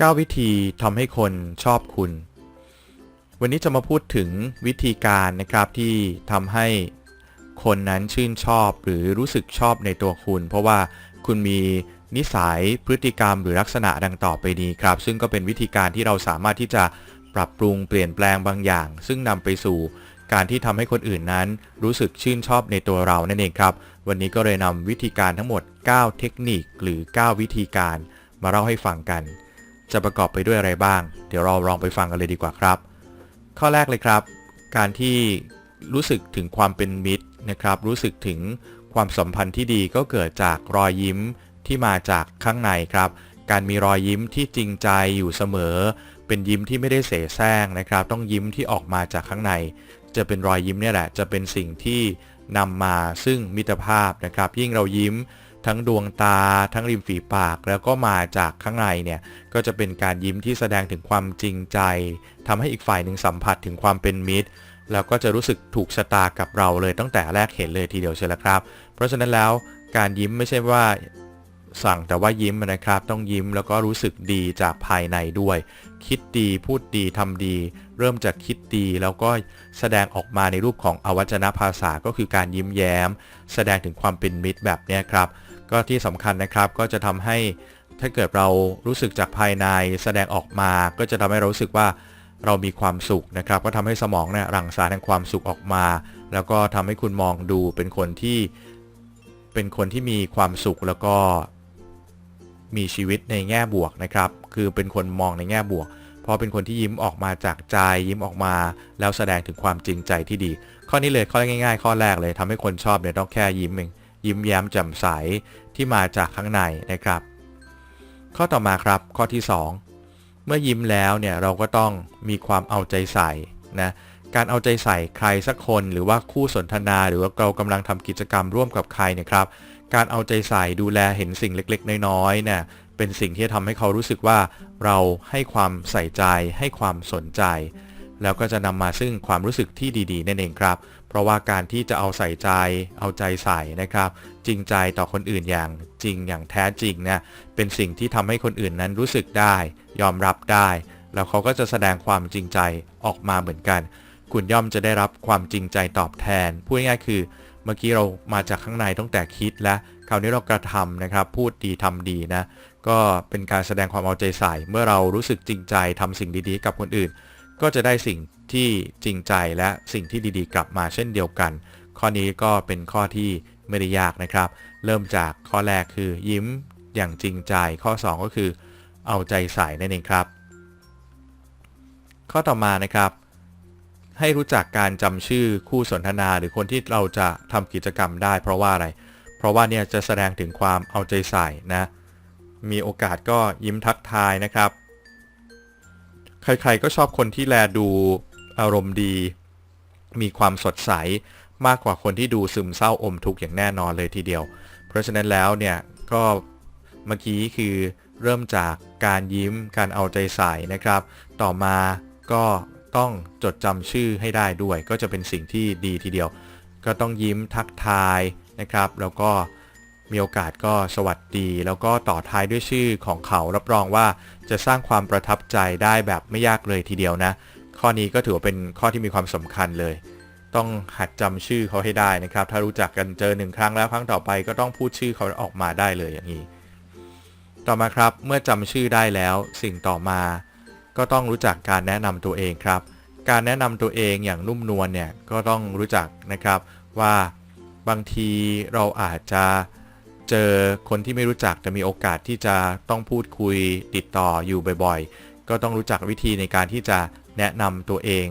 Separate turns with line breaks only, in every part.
9 วิธีทำให้คนชอบคุณ วันนี้จะมาพูดถึงวิธีการนะครับที่ทำให้คนนั้นชื่นชอบหรือรู้สึกชอบในตัวคุณ เพราะว่าคุณมีนิสัยพฤติกรรมหรือลักษณะดังต่อไปนี้ครับ ซึ่งก็เป็นวิธีการที่เราสามารถที่จะปรับปรุงเปลี่ยนแปลงบางอย่าง ซึ่งนำไปสู่การที่ทำให้คนอื่นนั้น รู้สึกชื่นชอบในตัวเรานั่นเองครับ วันนี้ก็เลยนำวิธีการทั้งหมด 9 เทคนิคหรือ 9 วิธีการมาเล่าให้ฟังกัน จะประกอบไปด้วยอะไรบ้าง เดี๋ยวเราลองไปฟังกันเลยดีกว่าครับ ข้อแรกเลยครับ การที่รู้สึกถึงความเป็นมิตรนะครับ รู้สึกถึงความสัมพันธ์ที่ดีก็เกิดจากรอยยิ้มที่มาจากข้างในครับ การมีรอยยิ้มที่จริงใจอยู่เสมอ เป็นยิ้มที่ไม่ได้เสแสร้งนะครับ ต้องยิ้มที่ออกมาจากข้างใน จะเป็นรอยยิ้มเนี่ยแหละ จะเป็นสิ่งที่นำมาซึ่งมิตรภาพนะครับ ยิ่งเรายิ้ม ทั้งดวงตา ทั้งริมฝีปาก แล้วก็มาจากข้างในเนี่ยก็จะเป็นการยิ้มที่แสดงถึงความจริงใจทำให้อีกฝ่ายหนึ่งสัมผัสถึงความเป็นมิตร แล้วก็จะรู้สึกถูกชะตากับเราเลยตั้งแต่แรกเห็นเลยทีเดียวเชียวละครับ เพราะฉะนั้นแล้วการยิ้มไม่ใช่ว่าสั่งแต่ว่ายิ้มนะครับ ต้องยิ้มแล้วก็รู้สึกดีจากภายในด้วย คิดดีพูดดีทำดี เริ่มจากคิดดีแล้วก็แสดงออกมาในรูปของอวัจนภาษาก็คือการยิ้มแย้ม แสดงถึงความเป็นมิตรแบบนี้ครับ ก็ที่สำคัญนะครับก็จะทำให้ถ้าเกิดเรารู้สึกจากภายในแสดงออกมา ก็จะทำให้เรารู้สึกว่าเรามีความสุขนะครับ ก็ทำให้สมองเนี่ยหลั่งสารแห่งความสุขออกมา แล้วก็ทำให้คุณมองดูเป็นคนที่เป็นคนที่มีความสุขแล้วก็มีชีวิตในแง่บวกนะครับ คือเป็นคนมองในแง่บวก เพราะเป็นคนที่ยิ้มออกมาจากใจ ยิ้มออกมา แล้วแสดงถึงความจริงใจที่ดี ข้อนี้เลยข้อง่าย ๆ ข้อแรกเลยทำให้คนชอบเนี่ยต้องแค่ยิ้มเอง ยิ้มแย้มแจ่มใสที่มาจากข้างในนะครับ ข้อต่อมาครับข้อที่ 2 เมื่อยิ้มแล้วเนี่ยเราก็ต้องมีความเอาใจใส่นะการเอาใจใส่ใครสักคนหรือว่าคู่สนทนาหรือว่าเรากำลังทำกิจกรรมร่วมกับใครเนี่ยครับ การเอาใจใส่ดูแลเห็นสิ่งเล็กๆ น้อยๆเนี่ยเป็นสิ่งที่ทำให้เขารู้สึกว่าเราให้ความใส่ใจให้ความสนใจ แล้วก็จะนำมาซึ่งความรู้สึกที่ดี ๆ นั่นเองครับ เพราะว่าการที่จะเอาใส่ใจ เอาใจใส่นะครับ จริงใจต่อคนอื่นอย่างจริงอย่างแท้จริงเนี่ยเป็นสิ่งที่ทำให้คนอื่นนั้นรู้สึกได้ ยอมรับได้ แล้วเขาก็จะแสดงความจริงใจออกมาเหมือนกัน คุณย่อมจะได้รับความจริงใจตอบแทนพูดง่ายๆคือ เมื่อกี้เรามาจากข้างในตั้งแต่คิดแล้วคราวนี้เรากระทำนะครับ พูดดีทำดีนะก็เป็นการแสดงความเอาใจใส่ เมื่อเรารู้สึกจริงใจทำสิ่งดีๆ กับคนอื่น ก็จะได้สิ่งที่จริงใจและสิ่งที่ดีๆ กลับมาเช่นเดียวกัน ข้อนี้ก็เป็นข้อที่ไม่ได้ยากนะครับ เริ่มจากข้อแรกคือยิ้มอย่างจริงใจ ข้อ 2 ก็คือ เอาใจใส่นั่นเองครับ ข้อต่อมานะครับ ให้รู้จักการจำชื่อคู่สนทนาหรือคนที่เราจะทำกิจกรรมได้ เพราะว่าอะไร เพราะว่าเนี่ยจะแสดงถึงความเอาใจใส่นะ มีโอกาสก็ยิ้มทักทายนะครับ ใครๆก็ชอบคนที่แลดูอารมณ์ดี มีความสดใสมากกว่าคนที่ดูซึมเศร้าอมทุกข์อย่างแน่นอนเลยทีเดียว เพราะฉะนั้นแล้วเนี่ยก็เมื่อกี้คือเริ่มจากการยิ้มการเอาใจใส่นะครับ ต่อมาก็ต้องจดจำชื่อให้ได้ด้วย ก็จะเป็นสิ่งที่ดีทีเดียว ก็ต้องยิ้มทักทายนะครับ แล้วก็ มีโอกาสก็สวัสดี แล้วก็ต่อท้ายด้วยชื่อของเขารับรองว่าจะสร้างความประทับใจได้แบบไม่ยากเลยทีเดียวนะ ข้อนี้ก็ถือว่าเป็นข้อที่มีความสำคัญเลย ต้องหัดจำชื่อเขาให้ได้นะครับ ถ้ารู้จักกันเจอหนึ่งครั้งแล้วครั้งต่อไปก็ต้องพูดชื่อเขาออกมาได้เลยอย่างนี้ ต่อมาครับเมื่อจำชื่อได้แล้วสิ่งต่อมา ก็ต้องรู้จักการแนะนำตัวเองครับ การแนะนำตัวเองอย่างนุ่มนวลเนี่ยก็ต้องรู้จักนะครับว่าบางทีเราอาจจะ เจอคนที่ไม่รู้จักแต่มีโอกาสที่จะต้องพูดคุยติดต่ออยู่บ่อยๆ ก็ต้องรู้จักวิธีในการที่จะแนะนำตัวเอง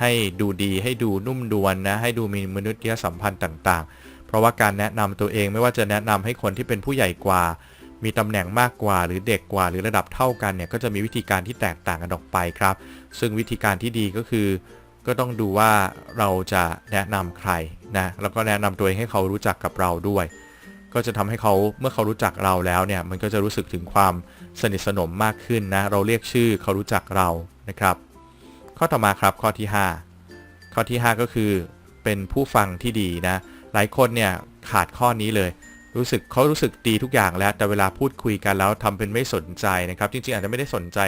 ให้ดูดีให้ดูนุ่มดวนนะ ให้ดูมีมนุษยสัมพันธ์ต่างๆ เพราะว่าการแนะนำตัวเองไม่ว่าจะแนะนำให้คนที่เป็นผู้ใหญ่กว่า มีตำแหน่งมากกว่า หรือเด็กกว่า หรือระดับเท่ากันเนี่ยก็จะมีวิธีการที่แตกต่างกันออกไปครับ ซึ่งวิธีการที่ดีก็คือ ก็ต้องดูว่าเราจะแนะนำใครนะแล้วก็แนะนำตัวเองให้เขารู้จักกับเราด้วย ก็จะทำให้เขาเมื่อเขารู้จักเราแล้วเนี่ยมันก็จะรู้สึกถึงความสนิทสนมมากขึ้นนะเราเรียกชื่อเขารู้จักเรานะครับ ข้อต่อมาครับข้อที่ 5 ข้อที่ 5 ก็คือ เป็นผู้ฟังที่ดีนะ หลายคนเนี่ยขาดข้อนี้เลย รู้สึกเขารู้สึกดีทุกอย่างแล้วแต่เวลาพูดคุยกันแล้วทำเป็นไม่สนใจนะครับ จริงๆอาจจะไม่ได้สนใจ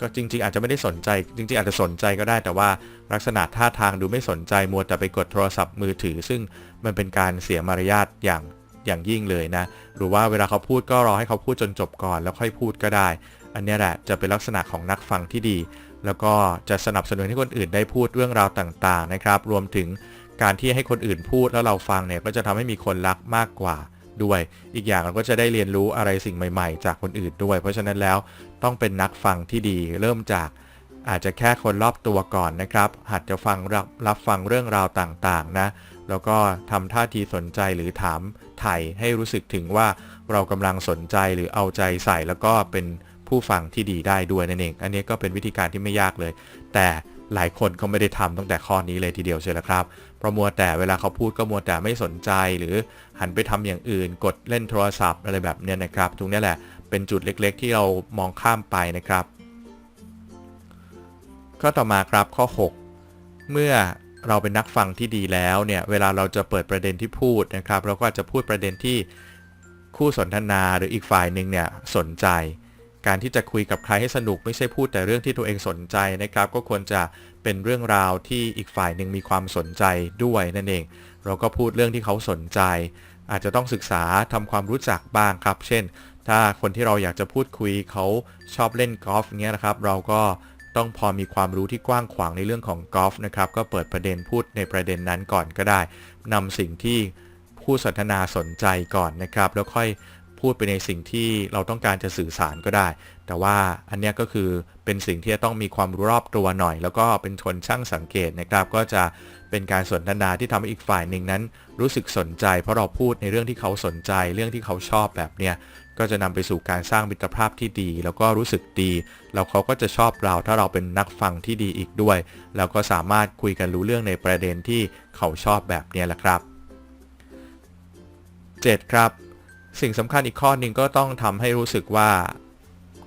ก็จริง ๆ อาจจะไม่ได้สนใจ จริง ๆ อาจจะสนใจก็ได้ แต่ว่าลักษณะท่าทางดูไม่สนใจมัวแต่ไปกดโทรศัพท์มือถือ ซึ่งมันเป็นการเสียมารยาทอย่าง อย่างยิ่งเลยนะ หรือว่าเวลาเขาพูดก็รอให้เขาพูดจนจบก่อนแล้วค่อยพูดก็ได้ อันนี้แหละจะเป็นลักษณะของนักฟังที่ดี แล้วก็จะสนับสนุนให้คนอื่นได้พูดเรื่องราวต่างๆนะครับ รวมถึงการที่ให้คนอื่นพูดแล้วเราฟังเนี่ยก็จะทำให้มีคนรักมากกว่าด้วย อีกอย่างเราก็จะได้เรียนรู้อะไรสิ่งใหม่ ๆ จากคนอื่นด้วย เพราะฉะนั้นแล้วต้องเป็นนักฟังที่ดีเริ่มจากอาจจะแค่คนรอบตัวก่อนนะครับ หัดจะฟังรับรับฟังเรื่องราวต่างๆนะ แล้วก็ทำท่าทีสนใจหรือถามไถ่ให้รู้สึกถึงว่าเรากำลังสนใจหรือเอาใจใส่แล้วก็เป็นผู้ฟังที่ดีได้ด้วยนั่นเอง อันนี้ก็เป็นวิธีการที่ไม่ยากเลย แต่หลายคนก็ไม่ได้ทำตั้งแต่ข้อนี้เลยทีเดียวใช่ไหมครับเพราะมัวแต่เวลาเขาพูดก็มัวแต่ไม่สนใจหรือหันไปทำอย่างอื่น กดเล่นโทรศัพท์อะไรแบบนี้นะครับตรงนี้แหละเป็นจุดเล็กๆ ที่เรามองข้ามไปนะครับ ข้อต่อมาครับข้อ 6 เมื่อ เราเป็นนักฟังที่ดีแล้วเนี่ยเวลาเราจะเปิดประเด็นที่พูดนะครับเราก็อาจจะพูดประเด็นที่คู่สนทนาหรืออีกฝ่ายหนึ่งเนี่ยสนใจ การที่จะคุยกับใครให้สนุกไม่ใช่พูดแต่เรื่องที่ตัวเองสนใจนะครับ ก็ควรจะเป็นเรื่องราวที่อีกฝ่ายหนึ่งมีความสนใจด้วยนั่นเอง เราก็พูดเรื่องที่เขาสนใจ อาจจะต้องศึกษาทำความรู้จักบ้างครับ เช่น ถ้าคนที่เราอยากจะพูดคุยเขาชอบเล่นกอล์ฟเงี้ยนะครับ เราก็ ต้องพอมีความรู้ที่กว้างขวางในเรื่องของกอล์ฟนะครับก็เปิดประเด็นพูดในประเด็นนั้นก่อนก็ได้นำสิ่งที่ผู้สนทนาสนใจก่อนนะครับ แล้วค่อยพูดไปในสิ่งที่เราต้องการจะสื่อสารก็ได้ แต่ว่าอันนี้ก็คือเป็นสิ่งที่จะต้องมีความรู้รอบตัวหน่อย แล้วก็เป็นคนช่างสังเกตนะครับ ก็จะเป็นการสนทนาที่ทำให้อีกฝ่ายหนึ่งนั้น รู้สึกสนใจ เพราะเราพูดในเรื่องที่เขาสนใจ เรื่องที่เขาชอบแบบเนี้ย ก็จะนำไปสู่การสร้างมิตรภาพที่ดี แล้วก็รู้สึกดี แล้วเขาก็จะชอบเราถ้าเราเป็นนักฟังที่ดีอีกด้วย แล้วก็สามารถคุยกันรู้เรื่องในประเด็นที่เขาชอบแบบนี้แหละครับ 7. ครับ สิ่งสำคัญอีกข้อหนึ่งก็ต้องทำให้รู้สึกว่า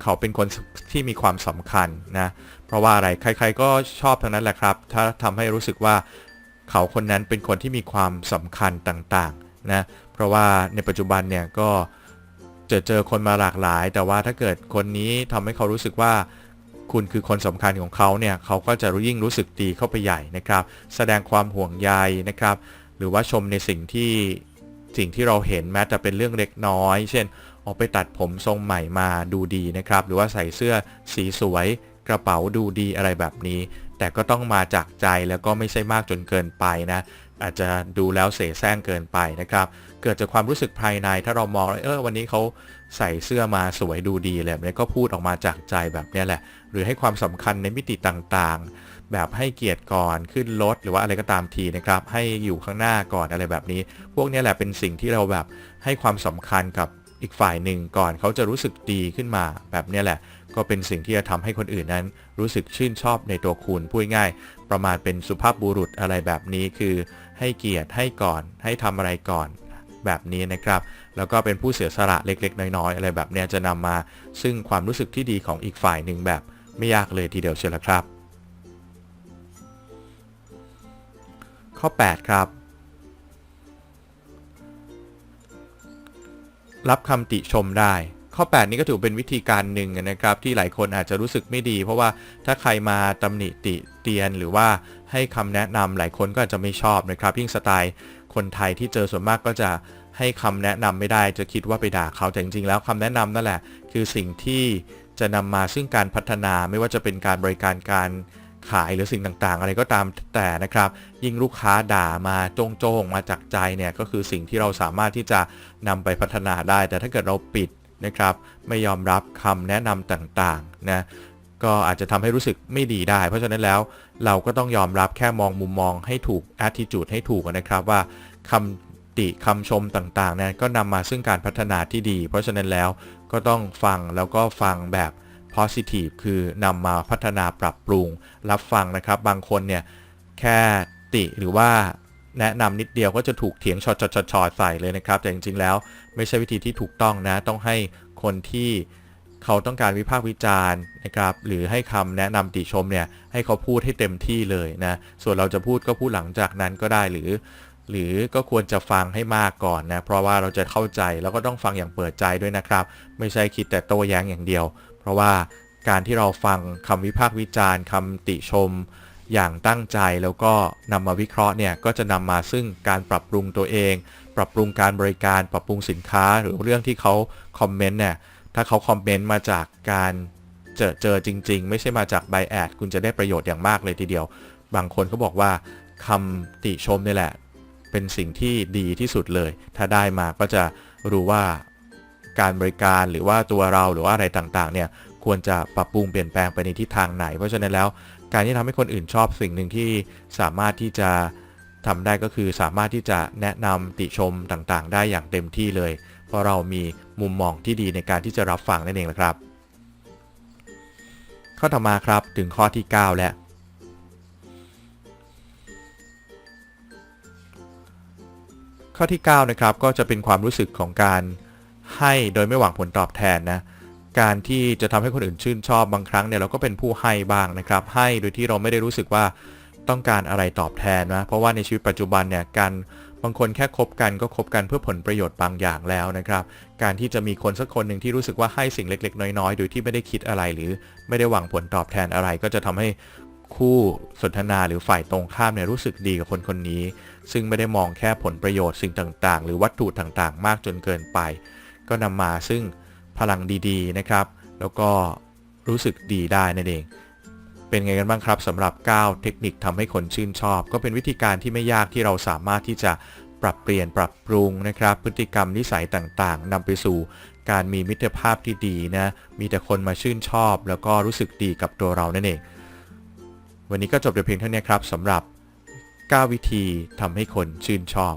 เขาเป็นคนที่มีความสำคัญนะ เพราะว่าอะไร ใคร ๆ ก็ชอบทั้งนั้นแหละครับ ถ้าทำให้รู้สึกว่าเขาคนนั้นเป็นคนที่มีความสำคัญต่างๆนะ เพราะว่าในปัจจุบันเนี่ยก็ เจอเจอคนมาหลากหลาย แต่ว่าถ้าเกิดคนนี้ทำให้เขารู้สึกว่าคุณคือคนสำคัญของเขาเนี่ยเขาก็จะรู้ยิ่งรู้สึกดีเข้าไปใหญ่นะครับ แสดงความห่วงใยนะครับ หรือว่าชมในสิ่งที่สิ่งที่เราเห็นแม้แต่เป็นเรื่องเล็กน้อย เช่นออกไปตัดผมทรงใหม่มาดูดีนะครับ หรือว่าใส่เสื้อสีสวยกระเป๋าดูดีอะไรแบบนี้ แต่ก็ต้องมาจากใจแล้วก็ไม่ใช่มากจนเกินไปนะ อาจจะดูแล้วเสแสร้งเกินไปนะครับ เกิดจากความรู้สึกภายในถ้าเรามองเออวันนี้เขาใส่เสื้อมาสวยดูดีเลยแบบนี้ก็พูดออกมาจากใจแบบนี้แหละ หรือให้ความสำคัญในมิติต่างๆ แบบให้เกียรติก่อนขึ้นรถหรือว่าอะไรก็ตามทีนะครับ ให้อยู่ข้างหน้าก่อนอะไรแบบนี้ พวกนี้แหละเป็นสิ่งที่เราแบบให้ความสำคัญกับอีกฝ่ายหนึ่งก่อนเขาจะรู้สึกดีขึ้นมาแบบนี้แหละ ก็เป็นสิ่งที่จะทำให้คนอื่นนั้น รู้สึกชื่นชอบในตัวคุณพูดง่าย ประมาณเป็นสุภาพบุรุษอะไรแบบนี้คือ ให้เกียรติให้ก่อน ให้ทำอะไรก่อนแบบนี้นะครับ แล้วก็เป็นผู้เสียสละเล็ก ๆ น้อยๆอะไรแบบนี้จะนำมา ซึ่งความรู้สึกที่ดีของอีกฝ่ายหนึ่งแบบไม่ยากเลยทีเดียวเชียวละครับ ข้อ 8 ครับ รับคำติชมได้ ข้อ 8 นี้ก็ถือเป็นวิธีการหนึ่งนะครับ ที่หลายคนอาจจะรู้สึกไม่ดี เพราะว่าถ้าใครมาตำหนิติเตียนหรือว่าให้คำแนะนำหลายคนก็อาจจะไม่ชอบนะครับ ยิ่งสไตล์คนไทยที่เจอส่วนมากก็จะให้คำแนะนำไม่ได้จะคิดว่าไปด่าเขาแต่จริงๆแล้วคำแนะนำนั่นแหละ คือสิ่งที่จะนำมาซึ่งการพัฒนาไม่ว่าจะเป็นการบริการการขายหรือสิ่งต่างๆ อะไรก็ตามแต่นะครับ ยิ่งลูกค้าด่ามาโจงๆมาจากใจเนี่ยก็คือสิ่งที่เราสามารถที่จะนำไปพัฒนาได้ แต่ถ้าเกิดเราปิด นะครับ ไม่ยอมรับคำแนะนำต่างๆนะก็อาจจะทำให้รู้สึกไม่ดีได้ เพราะฉะนั้นแล้วเราก็ต้องยอมรับแค่มองมุมมองให้ถูก attitude ให้ถูกนะครับว่าคำติคำชมต่างๆเนี่ยก็นำมาซึ่งการพัฒนาที่ดี เพราะฉะนั้นแล้วก็ต้องฟังแล้วก็ฟังแบบ positive คือนำมาพัฒนาปรับปรุง รับฟังนะครับ บางคนเนี่ยแค่ติหรือว่า แนะนำนิดเดียวก็จะถูกเถียงชอดชอดใส่เลยนะครับ แต่จริงๆแล้วไม่ใช่วิธีที่ถูกต้องนะ ต้องให้คนที่เขาต้องการวิพากษ์วิจารณ์นะครับหรือให้คำแนะนำติชมเนี่ยให้เขาพูดให้เต็มที่เลยนะส่วนเราจะพูดก็พูดหลังจากนั้นก็ได้หรือ หรือก็ควรจะฟังให้มากก่อนนะเพราะว่าเราจะเข้าใจแล้วก็ต้องฟังอย่างเปิดใจด้วยนะครับ ไม่ใช่คิดแต่โต้แย้งอย่างเดียว เพราะว่าการที่เราฟังคำวิพากษ์วิจารณ์คำติชม อย่างตั้งใจแล้วก็นำมาวิเคราะห์เนี่ยก็จะนำมาซึ่งการปรับปรุงตัวเอง ปรับปรุงการบริการปรับปรุงสินค้าหรือเรื่องที่เขาคอมเมนต์เนี่ยถ้าเขาคอมเมนต์มาจากการเจอเจอจริง ๆ ไม่ใช่มาจากใบแอดคุณจะได้ประโยชน์อย่างมากเลยทีเดียว บางคนเขาบอกว่าคำติชมนี่แหละ เป็นสิ่งที่ดีที่สุดเลย ถ้าได้มาก็จะรู้ว่าการบริการหรือว่าตัวเราหรือว่าอะไรต่างๆเนี่ยควรจะปรับปรุงเปลี่ยนแปลงไปในทิศทางไหน เพราะฉะนั้นแล้ว การที่ทำให้คนอื่นชอบสิ่งหนึ่งที่สามารถที่จะทำได้ก็คือสามารถที่จะแนะนำติชมต่างๆ ได้อย่างเต็มที่เลย เพราะเรามีมุมมองที่ดีในการที่จะรับฟังนั่นเองนะครับ ข้อต่อมาครับถึงข้อที่ 9 แล้วข้อที่ 9 นะครับก็จะเป็นความรู้สึกของการให้โดยไม่หวังผลตอบแทนนะ การที่จะทำให้คนอื่นชื่นชอบบางครั้งเนี่ยเราก็เป็นผู้ให้บ้างนะครับ ให้โดยที่เราไม่ได้รู้สึกว่าต้องการอะไรตอบแทนนะเพราะว่าในชีวิตปัจจุบันเนี่ยการบางคนแค่คบกันก็คบกันเพื่อผลประโยชน์บางอย่างแล้วนะครับ การที่จะมีคนสักคนหนึ่งที่รู้สึกว่าให้สิ่งเล็ก ๆ น้อยๆ โดยที่ไม่ได้คิดอะไรหรือไม่ได้หวังผลตอบแทนอะไร ก็จะทำให้คู่สนทนาหรือฝ่ายตรงข้ามเนี่ยรู้สึกดีกับคนคนนี้ ซึ่งไม่ได้มองแค่ผลประโยชน์สิ่งต่างๆ หรือวัตถุต่างๆ มากจนเกินไป ก็นำมาซึ่ง พลังดีๆนะครับ แล้วก็รู้สึกดีได้นั่นเอง เป็นไงกันบ้างครับสำหรับ 9 เทคนิคทำให้คนชื่นชอบ ก็เป็นวิธีการที่ไม่ยากที่เราสามารถที่จะปรับเปลี่ยนปรับปรุงนะครับ พฤติกรรมนิสัยต่างๆนำไปสู่การมีมิตรภาพที่ดีนะ มีแต่คนมาชื่นชอบ แล้วก็รู้สึกดีกับตัวเรานั่นเอง วันนี้ก็จบแต่เพียงเท่านี้ครับสำหรับ 9 วิธีทำให้คนชื่นชอบ